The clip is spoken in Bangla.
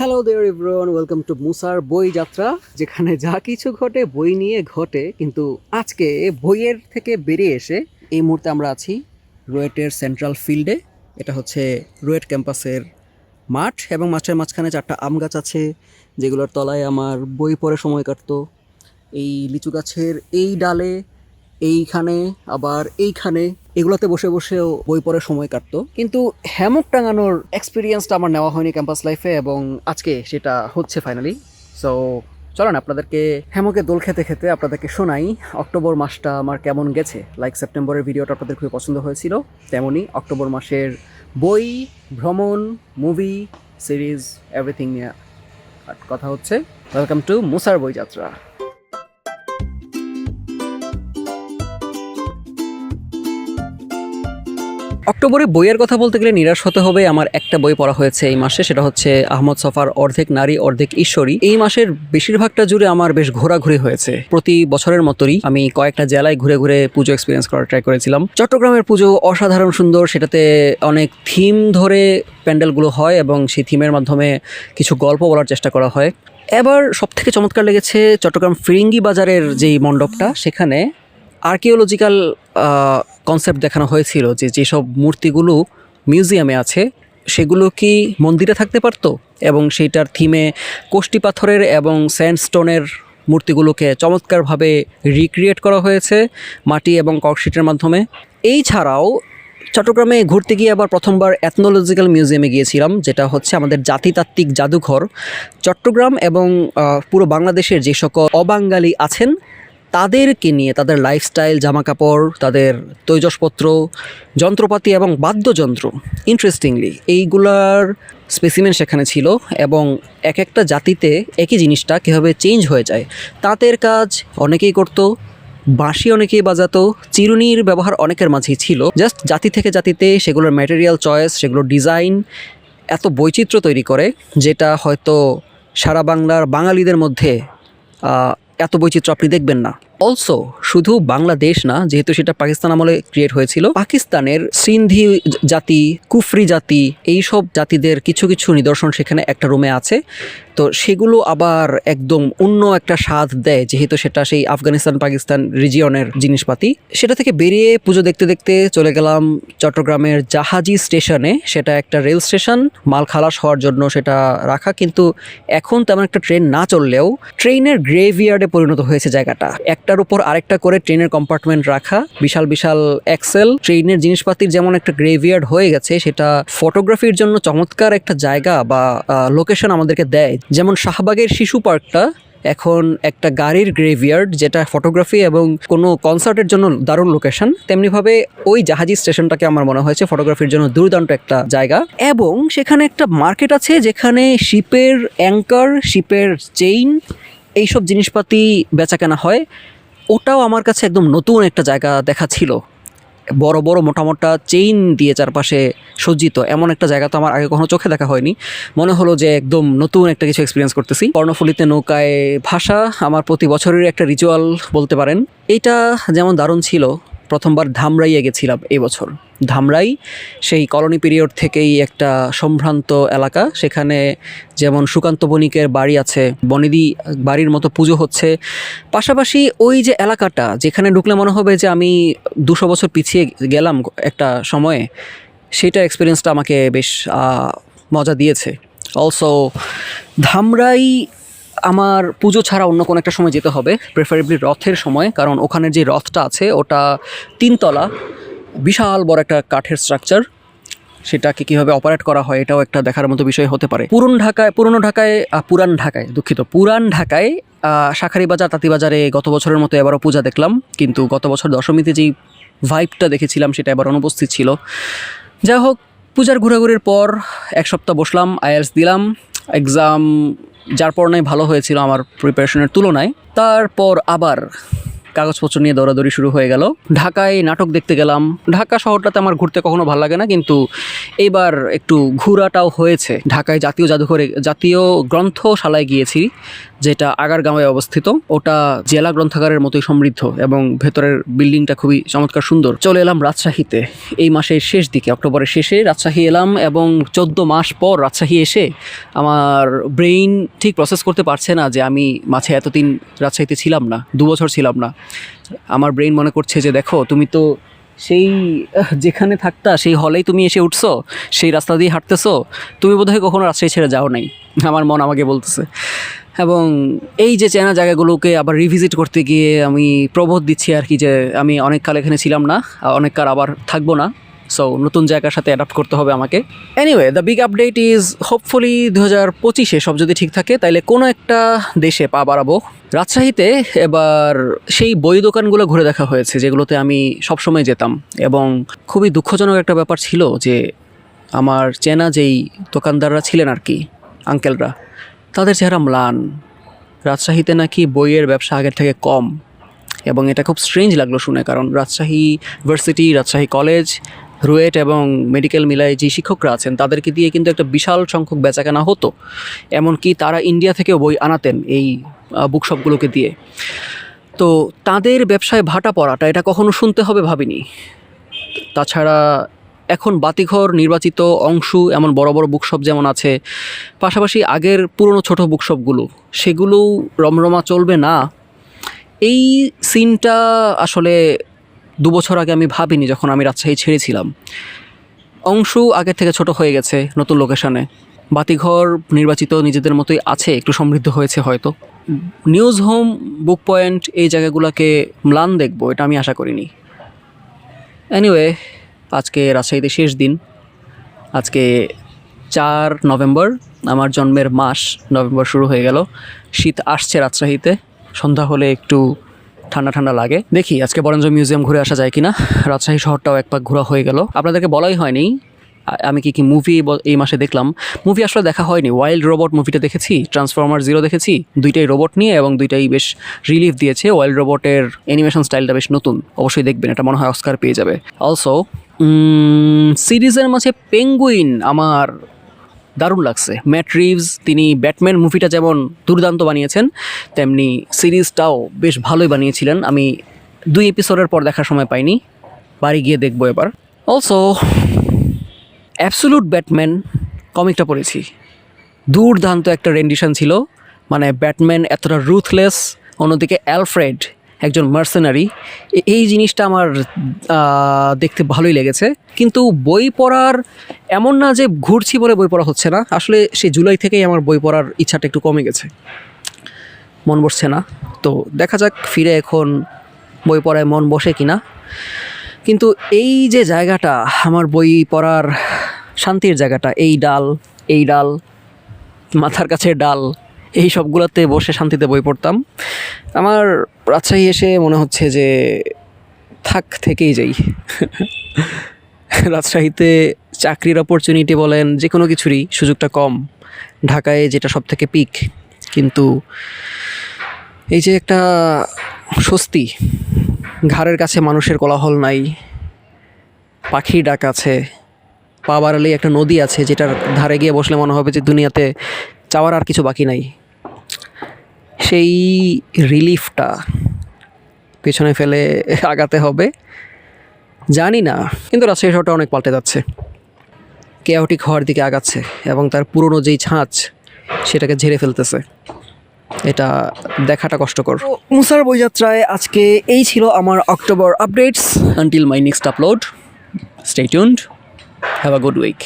Hello there everyone welcome to মুসার বই যাত্রা যেখানে যা কিছু ঘটে, বই নিয়ে ঘটে, কিন্তু আজকে বইয়ের থেকে বেরিয়ে এসে এই মুহূর্তে আমরা আছি রুয়েটের সেন্ট্রাল ফিল্ডে। এটা হচ্ছে রুয়েট ক্যাম্পাসের মাঠ এবং মাঠের মাঝখানে চারটা আম গাছ আছে, যেগুলোর তলায় আমার বই পড়ে সময় কাটতো। এই লিচু গাছের এই ডালে, এইখানে, আবার এইখানে এগুলোতে বসে বসেও বই পড়ে সময় কাটতো। কিন্তু হ্যামক টাঙানোর এক্সপিরিয়েন্সটা আমার নেওয়া হয়নি ক্যাম্পাস লাইফে এবং আজকে সেটা হচ্ছে ফাইনালি সো চলেন আপনাদেরকে হ্যামকে দোল খেতে খেতে আপনাদেরকে শোনাই, অক্টোবর মাসটা আমার কেমন গেছে? লাইক সেপ্টেম্বরের ভিডিওটা আপনাদের খুবই পছন্দ হয়েছিল, তেমনই অক্টোবর মাসের বই, ভ্রমণ মুভি সিরিজ এভরিথিং নিয়ে কথা হচ্ছে। ওয়েলকাম টু মুসার বই যাত্রা অক্টোবরে বইয়ের কথা বলতে গেলে নিরাশ হতে হবে। আমার একটা বই পড়া হয়েছে এই মাসে, সেটা হচ্ছে আহমদ সফার অর্ধেক নারী, অর্ধেক ঈশ্বরী। এই মাসের বেশিরভাগটা জুড়ে আমার বেশ ঘোরাঘুরি হয়েছে। প্রতি বছরের মতোই আমি কয়েকটা জেলায় ঘুরে ঘুরে পুজো এক্সপিরিয়েন্স করার ট্রাই করেছিলাম। চট্টগ্রামের পুজো অসাধারণ সুন্দর, সেটাতে অনেক থিম ধরে প্যান্ডেলগুলো হয় এবং সেই থিমের মাধ্যমে কিছু গল্প বলার চেষ্টা করা হয়। এবার সবথেকে চমৎকার লেগেছে চট্টগ্রাম ফিরিঙ্গি বাজারের যেই মণ্ডপটা, সেখানে আর্কিওলজিক্যাল কনসেপ্ট দেখানো হয়েছিল যে যেসব মূর্তিগুলো মিউজিয়ামে আছে, সেগুলো কি মন্দিরে থাকতে পারতো? এবং সেইটার থিমে কোষ্টি পাথরের এবং স্যান্ডস্টোনের মূর্তিগুলোকে চমৎকারভাবে রিক্রিয়েট করা হয়েছে মাটি এবং কর্কশিটের মাধ্যমে। এই ছাড়াও চট্টগ্রামে ঘুরতে গিয়ে আবার প্রথমবার এথনোলজিক্যাল মিউজিয়ামে গিয়েছিলাম, যেটা হচ্ছে আমাদের জাতিতাত্ত্বিক জাদুঘর। চট্টগ্রাম এবং পুরো বাংলাদেশের যে সকল অবাঙালি আছেন তাদেরকে নিয়ে, তাদের লাইফস্টাইল জামাকাপড়, তাদের তৈজসপত্র, যন্ত্রপাতি এবং বাদ্যযন্ত্র ইন্টারেস্টিংলি এইগুলার স্পেসিমেন সেখানে ছিল এবং এক একটা জাতিতে একই জিনিসটা কীভাবে চেঞ্জ হয়ে যায়, তাঁতের কাজ অনেকেই করতো, বাঁশি অনেকেই বাজাতো, চিরুনির ব্যবহার অনেকের মাঝেই ছিল জাস্ট জাতি থেকে জাতিতে সেগুলোর ম্যাটেরিয়াল চয়েস সেগুলোর ডিজাইন এত বৈচিত্র্য তৈরি করে যেটা হয়তো সারা বাংলার বাঙালিদের মধ্যে এত বৈচিত্র্য আপনি দেখবেন না। অলসো শুধু বাংলাদেশ না, যেহেতু সেটা পাকিস্তান আমলে ক্রিয়েট হয়েছিল, পাকিস্তানের সিন্ধি জাতি, কুফরি জাতি এই সব জাতিদের কিছু কিছু নিদর্শন সেখানে একটা রুমে আছে। তো সেগুলো আবার একদম অন্য একটা স্বাদ দেয়, যেহেতু সেটা সেই আফগানিস্তান, পাকিস্তান রিজিয়নের জিনিসপাতি। সেটা থেকে বেরিয়ে পুজো দেখতে দেখতে চলে গেলাম চট্টগ্রামের জাহাজি স্টেশনে। সেটা একটা রেল স্টেশন, মাল খালাস হওয়ার জন্য সেটা রাখা, কিন্তু এখন তেমন একটা ট্রেন না চললেও ট্রেনের গ্রেভিয়ার্ডে পরিণত হয়েছে জায়গাটা। একটার উপর আরেকটা করে ট্রেনের কম্পার্টমেন্ট রাখা, বিশাল বিশাল এক্সেল ট্রেনের জিনিসপাতির যেমন একটা গ্রেভিয়ার্ড হয়ে গেছে, সেটা ফটোগ্রাফির জন্য চমৎকার একটা জায়গা বা লোকেশন আমাদেরকে দেয়। যেমন শাহবাগের শিশু পার্কটা এখন একটা গাড়ির গ্রেভিয়ার্ড যেটা ফটোগ্রাফি এবং কোনো কনসার্টের জন্য দারুণ লোকেশন তেমনিভাবে ওই জাহাজি স্টেশনটাকে আমার মনে হয়েছে ফটোগ্রাফির জন্য দুর্দান্ত একটা জায়গা। এবং সেখানে একটা মার্কেট আছে যেখানে শিপের অ্যাঙ্কার শিপের চেইন এইসব জিনিসপাতি বেচা কেনা হয়। ওটাও আমার কাছে একদম নতুন একটা জায়গা দেখা ছিল। বড় বড় মোটা মোটা চেইন দিয়ে চারপাশে সজ্জিত। এমন একটা জায়গা তো আমার আগে কখনো চোখে দেখা হয়নি। মনে হলো যে একদম নতুন একটা কিছু এক্সপিরিয়েন্স করতেছি। কর্ণফুলিতে নৌকায় ভাষা আমার প্রতি বছরের একটা রিচুয়াল বলতে পারেন। এটা যেমন দারুণ ছিল প্রথমবার ধামরাইয়ে গেছিলাম এই বছর। ধামরাই সেই কলোনি পিরিয়ড থেকেই একটা সম্ভ্রান্ত এলাকা। সেখানে যেমন সুকান্ত বণিকের বাড়ি আছে, বনিদি বাড়ির মতো পুজো হচ্ছে। পাশাপাশি ওই যে এলাকাটা, যেখানে ঢুকলে মনে হবে যে আমি দুশো বছর পিছিয়ে গেলাম একটা সময়ে সেটার এক্সপিরিয়েন্সটা আমাকে বেশ মজা দিয়েছে। অলসো ধামরাই আমার পুজো ছাড়া অন্য কোনো একটা সময় যেতে হবে প্রেফারেবলি রথের সময়, কারণ ওখানের যে রথটা আছে, ওটা তিনতলা, বিশাল বড় একটা কাঠের স্ট্রাকচার সেটাকে কীভাবে অপারেট করা হয়, এটাও একটা দেখার মতো বিষয় হতে পারে। পুরন ঢাকায়, পুরনো ঢাকায় পুরান ঢাকায়, দুঃখিত, পুরান ঢাকায় শাঁখারি বাজার তাঁতিবাজারে গত বছরের মতো এবারও পূজা দেখলাম, কিন্তু গত বছর দশমীতে যেই ভাইবটা দেখেছিলাম, সেটা এবার অনুপস্থিত ছিল। যাই হোক, পূজার ঘোরাঘুরির পর এক সপ্তাহ বসলাম আইএলস দিলাম এক্সাম যার পর নাই ভালো হয়েছিল আমার প্রিপারেশনের তুলনায়। তারপর আবার কাগজপত্র নিয়ে দৌড়াদৌড়ি শুরু হয়ে গেল। ঢাকায় নাটক দেখতে গেলাম। ঢাকা শহরটাতে আমার ঘুরতে কখনো ভালো লাগে না, কিন্তু এইবার একটু ঘোরাটাও হয়েছে। ঢাকায় জাতীয় জাদুঘরে, জাতীয় গ্রন্থশালায় গিয়েছি, যেটা আগারগাঁওয়ে অবস্থিত। ওটা জেলা গ্রন্থাগারের মতোই সমৃদ্ধ এবং ভেতরের বিল্ডিংটা খুবই চমৎকার সুন্দর। চলে এলাম রাজশাহীতে। এই মাসের শেষ দিকে, অক্টোবরের শেষে রাজশাহী এলাম এবং চোদ্দ মাস পর রাজশাহী এসে আমার ব্রেইন ঠিক প্রসেস করতে পারছে না যে আমি মাঝে এতদিন রাজশাহীতে ছিলাম না, দু বছর ছিলাম না। আমার ব্রেন মনে করছে যে দেখো, তুমি তো সেই যেখানে থাকতা, সেই হলেই তুমি এসে উঠছো, সেই রাস্তা দিয়ে হাঁটতেছো, তুমি বোধহয় কখনো রাজশাহী ছেড়ে যাও নাই, আমার মন আমাকে বলতেছে। এবং এই যে চেনা জায়গাগুলোকে আবার রিভিজিট করতে গিয়ে আমি প্রবোধ দিচ্ছি আর কি যে আমি অনেক কাল এখানে ছিলাম না, অনেককাল অনেক কাল আবার থাকব না। সো নতুন জায়গার সাথে অ্যাডাপ্ট করতে হবে আমাকে। Anyway the big update is hopefully দু হাজার পঁচিশে সব যদি ঠিক থাকে, তাইলে কোনো একটা দেশে পা বাড়াবো। রাজশাহীতে এবার সেই বই দোকানগুলো ঘুরে দেখা হয়েছে, যেগুলোতে আমি সবসময় যেতাম। এবং খুবই দুঃখজনক একটা ব্যাপার ছিল যে আমার চেনা যেই দোকানদাররা ছিলেন আর কি আঙ্কেলরা তাদের চেহারা ম্লান। রাজশাহীতে নাকি বইয়ের ব্যবসা আগের থেকে কম। এবং এটা খুব স্ট্রেঞ্জ লাগল শুনে, কারণ Rajshahi university Rajshahi college RUET এবং মেডিকেল মিলায় যে শিক্ষকরা আছেন, তাদেরকে দিয়ে কিন্তু একটা বিশাল সংখ্যক বেচাকেনা হতো। এমনকি তারা ইন্ডিয়া থেকেও বই আনাতেন এই বুকশপগুলোকে দিয়ে। তো তাদের ব্যবসায় ভাটা পড়াটা এটা কখনো শুনতে হবে ভাবিনি। তাছাড়া এখন বাতিঘর নির্বাচিত অংশ, এমন বড় বড় বুকশপ যেমন আছে, পাশাপাশি আগের পুরনো ছোট বুকশপগুলো সেগুলোও রমরমা চলবে না। এই সিনটা আসলে দু বছর আগে আমি ভাবিনি যখন আমি রাজশাহী ছেড়েছিলাম। অংশ আগের থেকে ছোট হয়ে গেছে নতুন লোকেশনে। বাতিঘর নির্বাচিত নিজেদের মতোই আছে, একটু সমৃদ্ধ হয়েছে হয়তো। নিউজ হোম, বুক পয়েন্ট, এই জায়গাগুলোকে ম্লান দেখব, এটা আমি আশা করিনি। এনিওয়ে আজকে রাজশাহীতে শেষ দিন। আজকে চার নভেম্বর, আমার জন্মের মাস নভেম্বর শুরু হয়ে গেল। শীত আসছে রাজশাহীতে। সন্ধ্যা হলে একটু ঠান্ডা ঠান্ডা লাগে। দেখি, আজকে বরঞ্জ মিউজিয়াম ঘুরে আসা যায় কিনা? রাজশাহী শহরটাও এক পাক ঘোরা হয়ে গেল। আপনাদেরকে বলাই হয়নি আমি কি কি মুভি এই মাসে দেখলাম। মুভি আসলে দেখা হয়নি। ওয়াইল্ড রোবট মুভিটা দেখেছি ট্রান্সফর্মার জিরো দেখেছি, দুইটাই রোবট নিয়ে এবং দুইটাই বেশ রিলিফ দিয়েছে। ওয়াইল্ড রোবটের অ্যানিমেশন স্টাইলটা বেশ নতুন। অবশ্যই দেখবেন, এটা মনে হয় অস্কার পেয়ে যাবে। অলসো সিরিজের মাঝে পেঙ্গুইন আমার দারুণ লাগছে। ম্যাট রিভস, তিনি ব্যাটম্যান মুভিটা যেমন দুর্দান্ত বানিয়েছেন, তেমনি সিরিজটাও বেশ ভালোই বানিয়েছিলেন। আমি দুই এপিসোডের পর দেখার সময় পাইনি, বাড়ি গিয়ে দেখব এবার। অলসো অ্যাবসোলুট ব্যাটম্যান কমিকটা পড়েছি। দুর্দান্ত একটা রেন্ডিশন ছিল মানে ব্যাটম্যান এতটা রুথলেস অন্যদিকে অ্যালফ্রেড একজন মার্সেনারি। এই জিনিসটা আমার দেখতে ভালোই লেগেছে। কিন্তু বই পড়ার এমন না যে ঘুরছি বলে বই পড়া হচ্ছে না। আসলে সেই জুলাই থেকেই আমার বই পড়ার ইচ্ছাটা একটু কমে গেছে। মন বসছে না। তো দেখা যাক ফিরে এখন বই পড়ায় মন বসে কি না কিন্তু এই যে জায়গাটা, আমার বই পড়ার শান্তির জায়গাটা, এই ডাল এই ডাল, মাথার কাছে ডাল এই সবগুলোতে বসে শান্তিতে বই পড়তাম। আমার রাজশাহী এসে মনে হচ্ছে যে থাক, থেকেই যাই। রাজশাহীতে চাকরির অপরচুনিটি বলেন যে কোনো কিছুরই সুযোগটা কম। ঢাকায় যেটা সব থেকে পিক কিন্তু এই যে একটা স্বস্তি, ঘাড়ের কাছে মানুষের কোলাহল নাই পাখির ডাক আছে, পা একটা নদী আছে, যেটার ধারে গিয়ে বসলে মনে হবে যে দুনিয়াতে চাওয়ার আর কিছু বাকি নাই। সেই রিলিফটা পেছনে ফেলে আগাতে হবে। জানি না কিন্তু রাজশাহী শহরটা অনেক পাল্টে যাচ্ছে। কেয়াটিক হওয়ার দিকে আগাচ্ছে এবং তার পুরনো যেই ছাঁচ সেটাকে ঝেড়ে ফেলতেছে। এটা দেখাটা কষ্টকর। মুসার বইযাত্রায় আজকে এই ছিল আমার October updates until my next upload stay tuned have a good week